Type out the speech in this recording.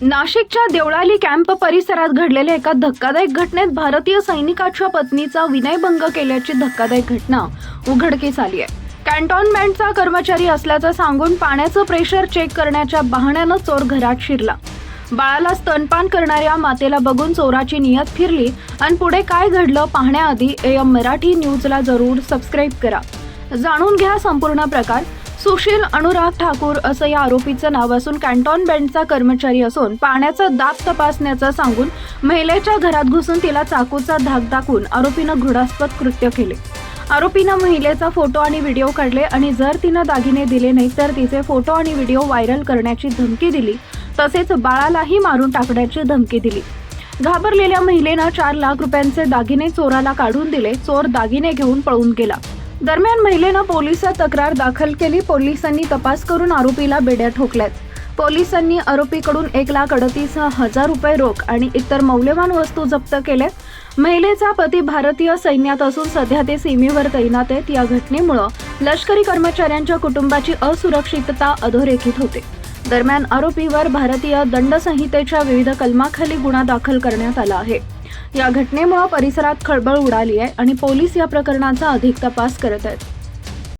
नाशिकच्या देवळाली कॅम्प परिसरात घडलेल्या एका धक्कादायक घटनेत भारतीय सैनिकाच्या पत्नीचा विनयभंग केल्याची धक्कादायक घटना उघडकीस आली आहे. कॅन्टॉन्मेंटचा कर्मचारी असल्याचं सांगून पाण्याचं प्रेशर चेक करण्याच्या बहाण्यानं चोर घरात शिरला. बाळाला स्तनपान करणाऱ्या मातेला बघून चोराची नियत फिरली आणि पुढे काय घडलं पाहण्याआधी एम मराठी न्यूजला जरूर सबस्क्राईब करा. जाणून घ्या संपूर्ण प्रकार. सुशील अनुराग ठाकूर असं या आरोपीचं नाव असून कॅन्टॉन बँडचा कर्मचारी असून पाण्याचा दाब तपासण्याचं सांगून महिलेच्या घरात घुसून तिला चाकूचा धाक दाखवून आरोपीनं घृणास्पद कृत्य केले. आरोपीनं महिलेचा फोटो आणि व्हिडिओ काढले आणि जर तिनं दागिने दिले नाही तर तिचे फोटो आणि व्हिडिओ व्हायरल करण्याची धमकी दिली तसेच बाळालाही मारून टाकण्याची धमकी दिली. घाबरलेल्या महिलेनं चार लाख रुपयांचे दागिने चोराला काढून दिले चोर दागिने घेऊन पळून गेला. दरम्यान महिलेनं पोलिसात तक्रार दाखल केली. पोलिसांनी तपास करून आरोपीला बेड्या ठोकल्यात. पोलिसांनी आरोपीकडून एक लाख अडतीस हजार रुपये रोख आणि इतर मौल्यवान वस्तू जप्त केल्या महिलेचा पती भारतीय सैन्यात असून सध्या ते सीमेवर तैनात आहेत. या घटनेमुळं लष्करी कर्मचाऱ्यांच्या कुटुंबाची असुरक्षितता अधोरेखित होते. दरम्यान आरोपीवर भारतीय दंडसंहितेच्या विविध कलमाखाली गुन्हा दाखल करण्यात आला आहे. या घटनेमुळे परिसरात खळबळ उडाली आहे आणि पोलीस या प्रकरणाचा अधिक तपास करत आहेत.